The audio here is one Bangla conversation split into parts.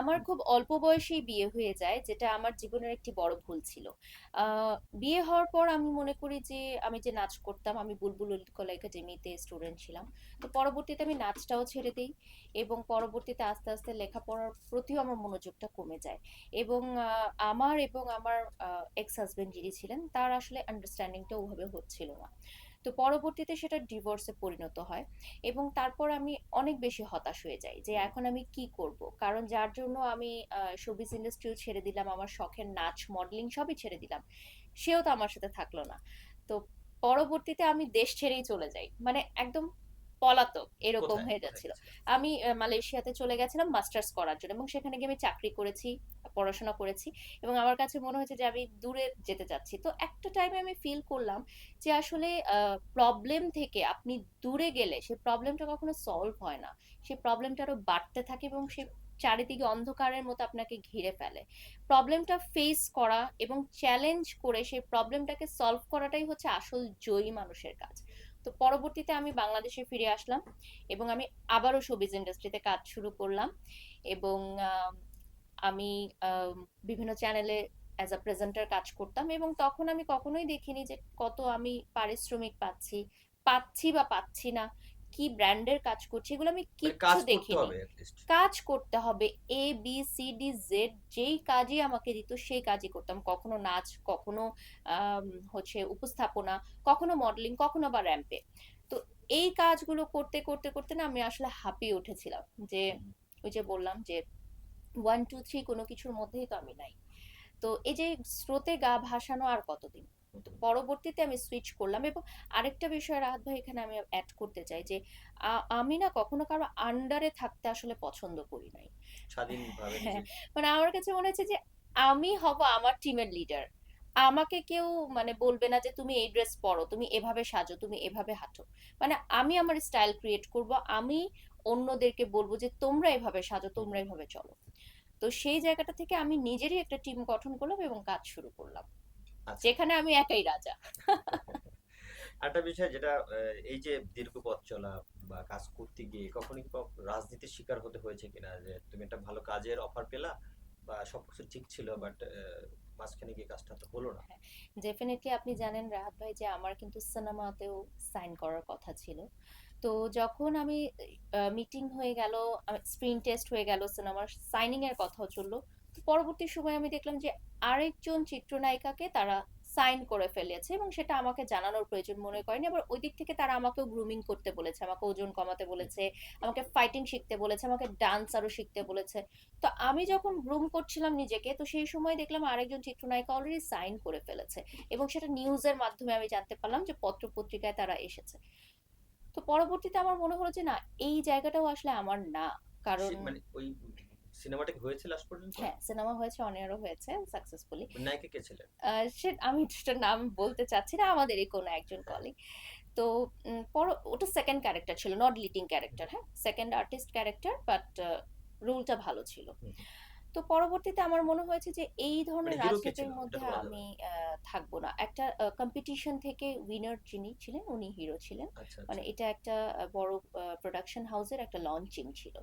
আমার খুব অল্প বয়সেই বিয়ে হয়ে যায়, যেটা আমার জীবনের একটি বড় ভুল ছিল। বিয়ে হওয়ার পর আমি মনে করি যে, আমি যে নাচ করতাম, আমি বুলবুল কলা একাডেমিতে স্টুডেন্ট ছিলাম। তো পরবর্তীতে আমি নাচটাও ছেড়ে দিই এবং পরবর্তীতে আস্তে আস্তে লেখাপড়ার প্রতিও আমার মনোযোগটা কমে যায়। এবং আমার এবং আমার এক্স হাজবেন্ড যিনি ছিলেন, তার আসলে আন্ডারস্ট্যান্ডিংটা ওভাবে হচ্ছিল না। তো পরবর্তীতে সেটা ডিভোর্সে পরিণত হয় এবং তারপর আমি অনেক বেশি হতাশ হয়ে যাই যে এখন আমি কি করব? কারণ যার জন্য আমি শোবিজ ইন্ডাস্ট্রিও ছেড়ে দিলাম, আমার শখের নাচ মডেলিং সবই ছেড়ে দিলাম, সেও তো আমার সাথে থাকল না। তো পরবর্তীতে আমি দেশ ছেড়েই চলে যাই। মানে একদম পলাতক এরকম হয়ে যাচ্ছিল। আমি আহ, মালয়েশিয়াতে চলে গেছিলাম মাস্টার্স করার জন্য এবং সেখানে গিয়ে আমি চাকরি করেছি পড়াশোনা করেছি এবং আমার কাছে মনে হয়েছে যে আমি দূরে যেতে চাচ্ছি। তো একটা টাইমে আমি ফিল করলাম যে আসলে প্রবলেম থেকে আপনি দূরে গেলে সেই প্রবলেমটা কখনো সলভ হয় না। সেই প্রবলেমটা আরও বাড়তে থাকে এবং সে চারিদিকে অন্ধকারের মতো আপনাকে ঘিরে ফেলে। প্রবলেমটা ফেস করা এবং চ্যালেঞ্জ করে সেই প্রবলেমটাকে সলভ করাটাই হচ্ছে আসল জয়ী মানুষের কাজ। তো পরবর্তীতে আমি বাংলাদেশে ফিরে আসলাম এবং আমি আবারও শোবিজ ইন্ডাস্ট্রিতে কাজ শুরু করলাম এবং আমি বিভিন্ন চ্যানেলে অ্যাজ আ প্রেজেন্টার কাজ করতাম এবং তখন আমি কখনোই দেখিনি যে কত আমি পারিশ্রমিক পাচ্ছি পাচ্ছি বা পাচ্ছি না। কি ব্র্যান্ডের কাজ করছি এগুলো আমি মানে কিচ্ছু দেখিনি। কাজ করতে হবে A B C D Z যেই কাজই আমাকে দিত সেই কাজই করতাম। কখনো নাচ কখনো হচ্ছে উপস্থাপনা কখনো মডেলিং কখনো বা র্যাম্পে তো এই কাজগুলো করতে করতে করতে না আমি আসলে হাঁপিয়ে উঠেছিলাম যে ওই যে বললাম যে ওয়ান টু থ্রি কোনো কিছুর মধ্যেই তো আমি নাই। তো এই যে স্রোতে গা ভাসানো আর কতদিন? পরবর্তীতে আমি সুইচ করলাম এবং আরেকটা বিষয় রাহাত ভাই এখানে আমি অ্যাড করতে চাই যে আমি না কখনো কারও আন্ডারে থাকতে আসলে পছন্দ করি নাই। হ্যাঁ মানে আমার কাছে মনে হচ্ছে যে আমি হব আমার টিমের লিডার আমাকে কেউ মানে বলবে না যে তুমি এই ড্রেস পরো তুমি এভাবে সাজো তুমি এভাবে হাঁটো। মানে আমি আমার স্টাইল ক্রিয়েট করব আমি অন্যদেরকে বলব যে তোমরা এভাবে সাজো তোমরা এভাবে চলো। তো সেই জায়গাটা থেকে আমি নিজেরই একটা টিম গঠন করলাম এবং কাজ শুরু করলাম। যেখানে আমি একাই রাজা। একটা বিষয় যেটা এই যে দীর্ঘ পথ চলা বা কাজ করতে গিয়ে কখনো কি রাজনীতির শিকার হতে হয়েছে কিনা? যে তুমি একটা ভালো কাজের অফার পেলা বা সবকিছু ঠিক ছিল বাট মাঝখানে গিয়ে কাজটা তো হলো না। ডেফিনেটলি আপনি জানেন রাহাত ভাই যে আমার কিন্তু সিনেমাতেও সাইন করার কথা ছিল। তো যখন আমি মিটিং হয়ে গেল স্ক্রিন টেস্ট হয়ে গেল সিনেমার সাইনিং এর কথাও চলল। পরবর্তী সময় আমি দেখলাম যে আরেকজন চিত্রনায়িকাকে তারা সাইন করে ফেলেছে এবং সেটা আমাকে জানানোর প্রয়োজন মনে করেনি। আবার ওই দিক থেকে তারা আমাকেও গ্রুমিং করতে বলেছে, আমাকে ওজন কমাতে বলেছে, আমাকে ফাইটিং শিখতে বলেছে, আমাকে ডান্স আরও শিখতে বলেছে। তো আমি যখন গ্রুম করছিলাম নিজেকে, তো সেই সময় দেখলাম আরেকজন চিত্রনায়িকা অলরেডি সাইন করে ফেলেছে এবং সেটা নিউজের মাধ্যমে আমি জানতে পারলাম যে পত্র পত্রিকায় তারা এসেছে। তো পরবর্তীতে আমার মনে হলো যে না, এই জায়গাটাও আসলে আমার না। কারণ মানে ওই সিনেমাটা কি হয়েছে লাস্ট পর্যন্ত? হ্যাঁ সিনেমা হয়েছে অনেরও হয়েছে সাকসেসফুলি নায়িকা কে ছিলেন? সে আমি সেটার নাম বলতে চাচ্ছি না আমাদেরই কোনো একজন কলিগ তো পর ওটা সেকেন্ড ক্যারেক্টার ছিল নট লিডিং ক্যারেক্টার হ্যাঁ? সেকেন্ড আর্টিস্ট ক্যারেক্টার বাট রোলটা ভালো ছিল। তো পরবর্তীতে আমার মনে হয়েছে যে এই ধরনের মানে রাজনীতির মধ্যে। আমি থাকব না। একটা কম্পিটিশন থেকে উইনার যিনি ছিলেন উনি হিরো ছিলেন। আচ্ছা মানে আচ্ছা এটা একটা বড় প্রোডাকশন হাউসের একটা লঞ্চিং ছিল।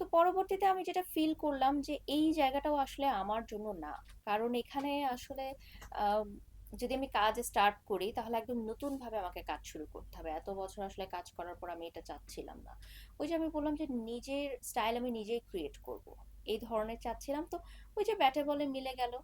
তো পরবর্তীতে আমি যেটা ফিল করলাম যে এই জায়গাটাও আসলে আমার জন্য না। কারণ এখানে আসলে যদি আমি কাজ স্টার্ট করি তাহলে একদম নতুন ভাবে আমাকে কাজ শুরু করতে হবে। এত বছর আসলে কাজ করার পর আমি এটা চাচ্ছিলাম না। ওই যে আমি বললাম যে নিজের স্টাইল আমি নিজেই ক্রিয়েট করব। এই ধরনের চাচ্ছিলাম। তো ওই যে ব্যাটে বলে মিলে গেল।